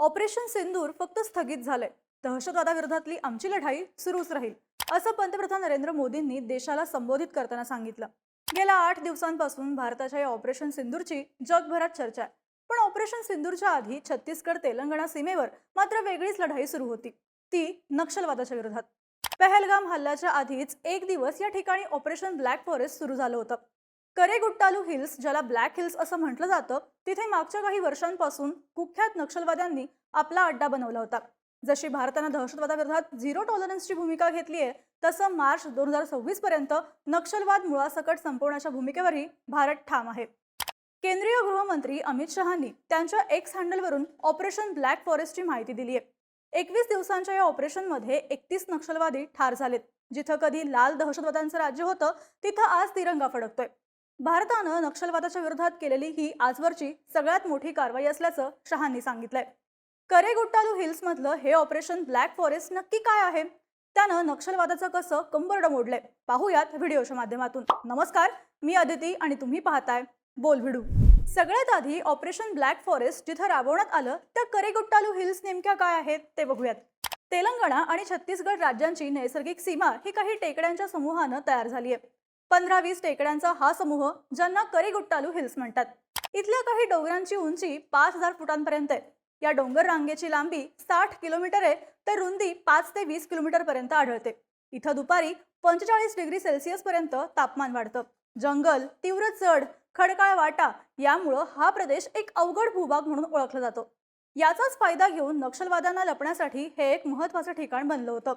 Operation सिंदूर फक्त स्थगित झालंय. दहशतवादाविरोधातली आमची लढाई सुरूच राहील असं पंतप्रधान नरेंद्र मोदींनी देशाला संबोधित करताना सांगितलं. गेल्या आठ दिवसांपासून भारताच्या या ऑपरेशन सिंदूरची जगभरात चर्चा आहे. पण ऑपरेशन सिंदूरच्या आधी छत्तीसगड तेलंगणा सीमेवर मात्र वेगळीच लढाई सुरू होती ती नक्षलवादाच्या विरोधात. पहलगाम हल्ल्याच्या आधीच एक दिवस या ठिकाणी ऑपरेशन ब्लॅक फॉरेस्ट सुरू झालं होतं. करेगुट्टालू हिल्स ज्याला ब्लॅक हिल्स असं म्हटलं जातं तिथे मागच्या काही वर्षांपासून कुख्यात नक्षलवाद्यांनी आपला अड्डा बनवला होता. जशी भारतानं दहशतवादाविरोधात झिरो टॉलरन्सची भूमिका घेतली आहे तसं मार्च दोन हजार सव्वीस पर्यंत नक्षलवाद मुळासकट संपवण्याच्या भूमिकेवरही भारत ठाम आहे. केंद्रीय गृहमंत्री अमित शहानी त्यांच्या एक्स हँडलवरून ऑपरेशन ब्लॅक फॉरेस्टची माहिती दिली आहे. एकवीस दिवसांच्या या ऑपरेशनमध्ये एकतीस नक्षलवादी ठार झालेत. जिथं कधी लाल दहशतवाद्यांचं राज्य होतं तिथं आज तिरंगा फडकतोय. भारतानं नक्षलवादाच्या विरोधात केलेली ही आजवरची सगळ्यात मोठी कारवाई असल्याचं शहांनी सांगितलंय. करेगुट्टालू हिल्स मधलं हे ऑपरेशन ब्लॅक फॉरेस्ट नक्की काय आहे? त्यानं नक्षलवादाचं कसं कंबरड मोडलंय? पाहूयात व्हिडिओच्या माध्यमातून. नमस्कार मी अदिती आणि तुम्ही पाहताय बोल व्हिडू सगळ्यात आधी ऑपरेशन ब्लॅक फॉरेस्ट जिथं राबवण्यात आलं त्या करेगुट्टालू हिल्स नेमक्या काय आहेत ते बघूयात. तेलंगणा आणि छत्तीसगड राज्यांची नैसर्गिक सीमा ही काही टेकड्यांच्या समूहानं तयार झाली आहे पंधरा वीस टेकड्यांचा हा समूह ज्यांना करीगुट्टालू हिल्स म्हणतात. इथल्या काही डोंगरांची उंची पाच हजार फुटांपर्यंत आहे. या डोंगर रांगेची लांबी साठ किलोमीटर आहे तर रुंदी पाच ते वीस किलोमीटर पर्यंत आढळते. इथं दुपारी पंचेचाळीस डिग्री सेल्सिअस पर्यंत तापमान वाढतं. जंगल तीव्र चढ खडकाळ वाटा यामुळं हा प्रदेश एक अवघड भूभाग म्हणून ओळखला जातो. याचाच फायदा घेऊन नक्षलवाद्यांना लपण्यासाठी हे एक महत्वाचं ठिकाण बनलं होतं.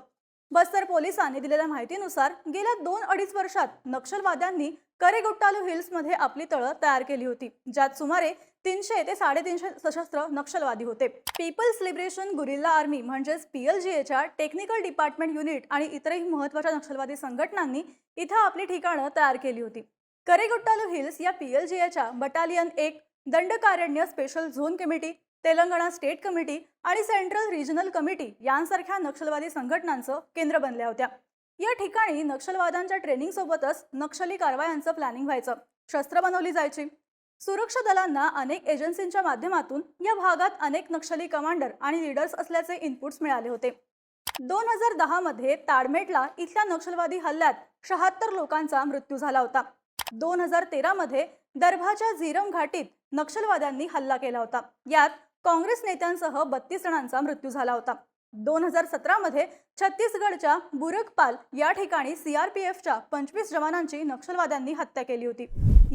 बस्तर पोलिसांनी दिलेल्या माहितीनुसार गेल्या दोन अडीच वर्षात नक्षलवाद्यांनी करेगुट्टालू हिल्समध्ये आपली तळं तयार केली होती ज्यात सुमारे तीनशे ते साडेतीनशे सशस्त्र नक्षलवादी होते. पीपल्स लिबरेशन गुरिल्ला आर्मी म्हणजेच पीएलजीएच्या टेक्निकल डिपार्टमेंट युनिट आणि इतरही महत्त्वाच्या नक्षलवादी संघटनांनी इथं आपली ठिकाणं तयार केली होती. करेगुट्टालू हिल्स या पीएलजीएच्या बटालियन एक Dandakaranya special zone committee Telangana state committee आणि सेंट्रल रिजनल कमिटी यांसारख्या नक्षलवादी संघटनांचं केंद्र बनल्या होत्या. या ठिकाणी नक्षलवाद्यांच्या ट्रेनिंग सोबतच नक्षली कारवायांचं प्लॅनिंग व्हायचं. शस्त्र बनवली जायची. सुरक्षा दलांना अनेक एजन्सींच्या माध्यमातून या भागात अनेक नक्षली कमांडर आणि लीडर्स असल्याचे इनपुट्स मिळाले होते. दोन हजार दहा मध्ये ताडमेटला इथल्या नक्षलवादी हल्ल्यात शहात्तर लोकांचा मृत्यू झाला होता. दोन हजार तेरा मध्ये दरभाच्या झिरम घाटीत नक्षलवाद्यांनी हल्ला केला होता. यात काँग्रेस नेत्यांसह बत्तीस जणांचा मृत्यू झाला होता. दोन हजार सतरामध्ये छत्तीसगडच्या बुरकपाल या ठिकाणी सीआरपीएफच्या पंचवीस जवानांची नक्षलवाद्यांनी हत्या केली होती.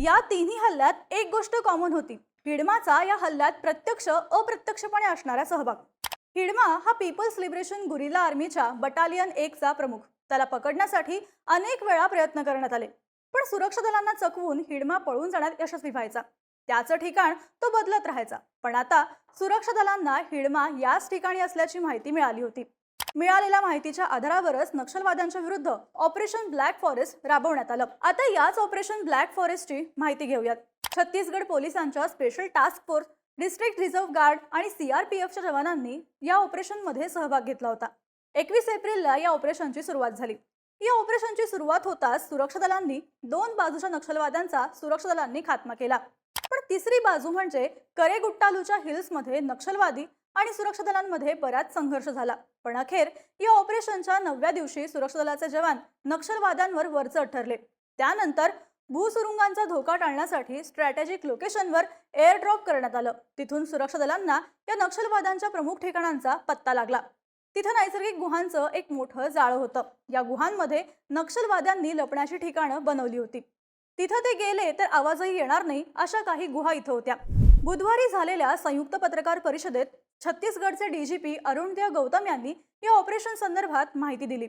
या तिन्ही हल्ल्यात एक गोष्ट कॉमन होती. हिडमाचा या हल्ल्यात प्रत्यक्ष अप्रत्यक्षपणे असणारा सहभाग. हिडमा हा पीपल्स लिबरेशन गुरिला आर्मीच्या बटालियन एकचा प्रमुख. त्याला पकडण्यासाठी अनेक वेळा प्रयत्न करण्यात आले. पण सुरक्षा दलांना चकवून हिडमा पळून जाण्यात यशस्वी व्हायचा. त्याचं ठिकाण तो बदलत राहायचा. पण आता सुरक्षा दलांना हिडमा याच ठिकाणी असल्याची माहिती मिळाली होती. मिळालेल्या माहितीच्या आधारावरच नक्षलवाद्यांच्या विरुद्ध ऑपरेशन ब्लॅक फॉरेस्ट राबवण्यात आलं. आता याच ऑपरेशन ब्लॅक फॉरेस्टची माहिती घेऊयात. छत्तीसगड पोलिसांच्या special task force district reserve guard आणि सीआरपीएफच्या जवानांनी या ऑपरेशनमध्ये सहभाग घेतला होता. एकवीस एप्रिलला या ऑपरेशनची सुरुवात झाली. या ऑपरेशनची सुरुवात होताच सुरक्षा दलांनी दोन बाजूच्या नक्षलवाद्यांचा सुरक्षा दलांनी खात्मा केला. तिसरी बाजू म्हणजे करेगुट्टालूच्या हिल्समध्ये नक्षलवादी आणि सुरक्षा दलांमध्ये बराच संघर्ष झाला. पण अखेर या ऑपरेशनच्या नवव्या दिवशी सुरक्षा दलाचे जवान नक्षलवाद्यांवर वरचढ ठरले त्यानंतर भूसुरुंगांचा धोका टाळण्यासाठी स्ट्रॅटेजिक लोकेशनवर एअर ड्रॉप करण्यात आलं. तिथून सुरक्षा दलांना या नक्षलवाद्यांच्या प्रमुख ठिकाणांचा पत्ता लागला. तिथं नैसर्गिक गुहांचं एक मोठं जाळं होतं. या गुहांमध्ये नक्षलवाद्यांनी लपण्याची ठिकाणं बनवली होती. तिथं ते गेले तर आवाजही येणार नाही अशा काही गुहा इथं होत्या. बुधवारी झालेल्या संयुक्त पत्रकार परिषदेत छत्तीसगडचे डीजीपी अरुणदेव गौतम यांनी या ऑपरेशन संदर्भात माहिती दिली.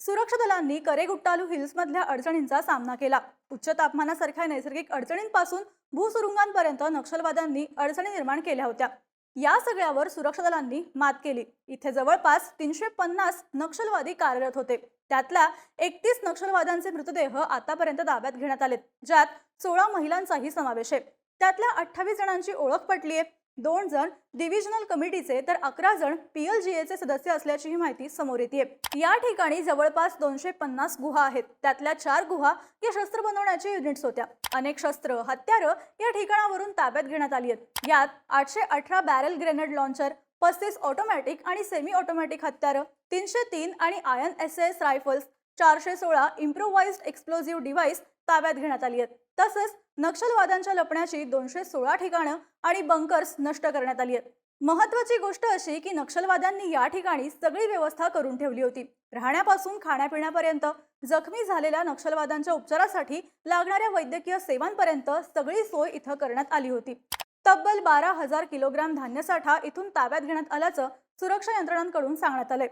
सुरक्षा दलांनी करेगुट्टालू हिल्समधल्या अडचणींचा सामना केला. उच्च तापमानासारख्या नैसर्गिक अडचणींपासून भूसुरुंगांपर्यंत नक्षलवाद्यांनी अडचणी निर्माण केल्या होत्या. या सगळ्यावर सुरक्षा दलांनी मात केली. इथे जवळपास तीनशे पन्नास नक्षलवादी कार्यरत होते. त्यातला एकतीस नक्षलवाद्यांचे मृतदेह आतापर्यंत ताब्यात घेण्यात आलेत ज्यात सोळा महिलांचाही समावेश आहे. त्यातल्या अठ्ठावीस जणांची ओळख पटली आहे दोन जण डिव्हिजनल कमिटीचे तर अकरा जण पीएलजीएचे सदस्य असल्याचीही माहिती समोर येते या ठिकाणी जवळपास दोनशे पन्नास गुहा आहेत. त्यातल्या चार गुहा या शस्त्र बनवण्याच्या युनिट्स होत्या. अनेक शस्त्र हत्यारं या ठिकाणावरून ताब्यात घेण्यात आली आहेत. यात आठशे अठरा बॅरल ग्रेनेड लॉन्चर पस्तीस ऑटोमॅटिक आणि सेमी ऑटोमॅटिक हत्यारं तीनशे तीन आणि आयन एस एस रायफल्स चारशे सोळा इम्प्रोव्हाइज्ड एक्सप्लोझिव्ह डिव्हाइस ताब्यात घेण्यात आली आहेत. तसंच नक्षलवाद्यांच्या लपण्याची दोनशे सोळा ठिकाणं आणि बंकर्स नष्ट करण्यात आली आहेत. महत्वाची गोष्ट अशी की नक्षलवाद्यांनी या ठिकाणी सगळी व्यवस्था करून ठेवली होती. राहण्यापासून खाण्यापिण्यापर्यंत जखमी झालेल्या नक्षलवाद्यांच्या उपचारासाठी लागणाऱ्या वैद्यकीय सेवांपर्यंत सगळी सोय इथं करण्यात आली होती. तब्बल बारा हजार किलोग्राम धान्यसाठा इथून ताब्यात घेण्यात आल्याचं सुरक्षा यंत्रणांकडून सांगण्यात आलंय.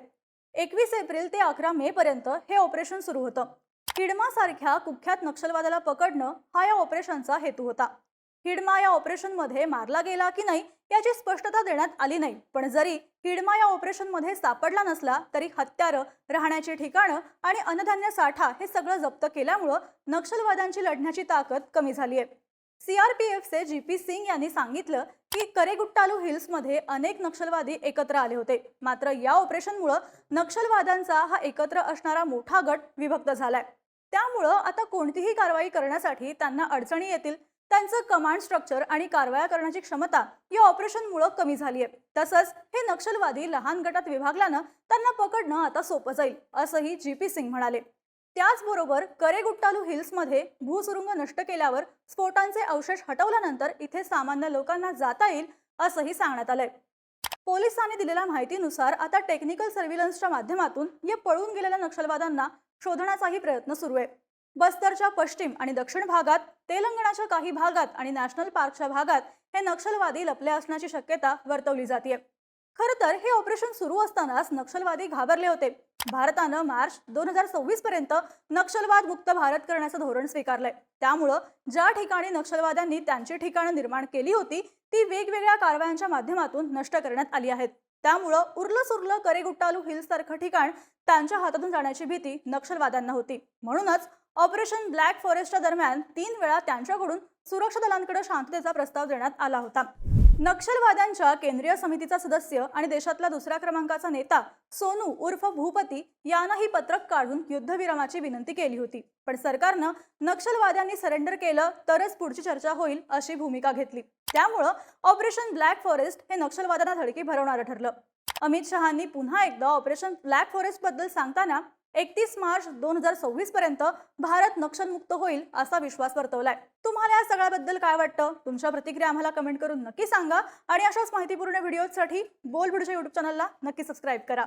एकवीस एप्रिल ते अकरा मे पर्यंत हे ऑपरेशन सुरू होतं. हिडमा सारख्या कुख्यात नक्षलवादाला पकडणं हा या ऑपरेशनचा हेतू होता. हिडमा या ऑपरेशनमध्ये मारला गेला की नाही याची स्पष्टता देण्यात आली नाही. पण जरी हिडमा या ऑपरेशनमध्ये सापडला नसला तरी हत्यारं राहण्याची ठिकाणं आणि अन्नधान्य साठा हे सगळं जप्त केल्यामुळं नक्षलवाद्यांची लढण्याची ताकद कमी झाली आहे सीआरपीएफचे जी पी सिंग यांनी सांगितलं की करेगुट्टालू हिल्समध्ये अनेक नक्षलवादी एकत्र आले होते. मात्र या ऑपरेशनमुळं नक्षलवाद्यांचा हा एकत्र असणारा मोठा गट विभक्त झालाय. त्यामुळं आता कोणतीही कारवाई करण्यासाठी त्यांना अडचणी येतील. त्यांचं कमांड स्ट्रक्चर आणि कारवाया करण्याची क्षमता या ऑपरेशनमुळं कमी झाली आहे तसंच हे नक्षलवादी लहान गटात विभागल्यानं त्यांना पकडणं आता सोपं जाईल असंही जी पी सिंग म्हणाले. त्याचबरोबर करेगुट्टालू हिल्समध्ये भूसुरुंग नष्ट केल्यावर स्फोटांचे अवशेष हटवल्यानंतर इथे सामान्य लोकांना जाता येईल असंही सांगण्यात आलंय. पोलिसांनी दिलेल्या माहितीनुसार आता टेक्निकल सर्व्हिलन्सच्या माध्यमातून या पळून गेलेल्या नक्षलवाद्यांना शोधण्याचाही प्रयत्न सुरू आहे. बस्तरच्या पश्चिम आणि दक्षिण भागात तेलंगणाच्या काही भागात आणि नॅशनल पार्कच्या भागात हे नक्षलवादी लपले असण्याची शक्यता वर्तवली जाते खरं तर हे ऑपरेशन सुरू असतानाच नक्षलवादी घाबरले होते. भारतानं मार्च दोन हजार सव्वीस पर्यंत नक्षलवाद मुक्त भारत करण्याचं धोरण स्वीकारलंय. त्यामुळं ज्या ठिकाणी नक्षलवाद्यांनी त्यांची ठिकाणं निर्माण केली होती ती वेगवेगळ्या कारवायांच्या माध्यमातून नष्ट करण्यात आली आहेत. त्यामुळं उरलं सुरलं करेगुट्टालू हिल्स सारखं ठिकाण त्यांच्या हातातून जाण्याची भीती नक्षलवाद्यांना होती. म्हणूनच ऑपरेशन ब्लॅक फॉरेस्टच्या दरम्यान तीन वेळा त्यांच्याकडून सुरक्षा दलांकडे शांततेचा प्रस्ताव देण्यात आला होता. नक्षलवाद्यांच्या केंद्रीय समितीचा सदस्य आणि देशातला दुसऱ्या क्रमांकाचा नेता सोनू उर्फ भूपती यानं ही पत्रक काढून युद्धविरामाची विनंती केली होती. पण सरकारनं नक्षलवाद्यांनी सरेंडर केलं तरच पुढची चर्चा होईल अशी भूमिका घेतली. त्यामुळं ऑपरेशन ब्लॅक फॉरेस्ट हे नक्षलवाद्यांना धडकी भरवणारं ठरलं. अमित शहांनी पुन्हा एकदा ऑपरेशन ब्लॅक फॉरेस्टबद्दल सांगताना एकतीस मार्च दोन हजार सव्वीस पर्यंत भारत नक्षलमुक्त होईल असा विश्वास वर्तवलाय. तुम्हाला या सगळ्याबद्दल काय वाटतं? तुमच्या प्रतिक्रिया आम्हाला कमेंट करून नक्की सांगा आणि अशाच माहितीपूर्ण व्हिडिओसाठी बोल व्हिडिओच्या युट्यूब चॅनलला नक्की सबस्क्राईब करा.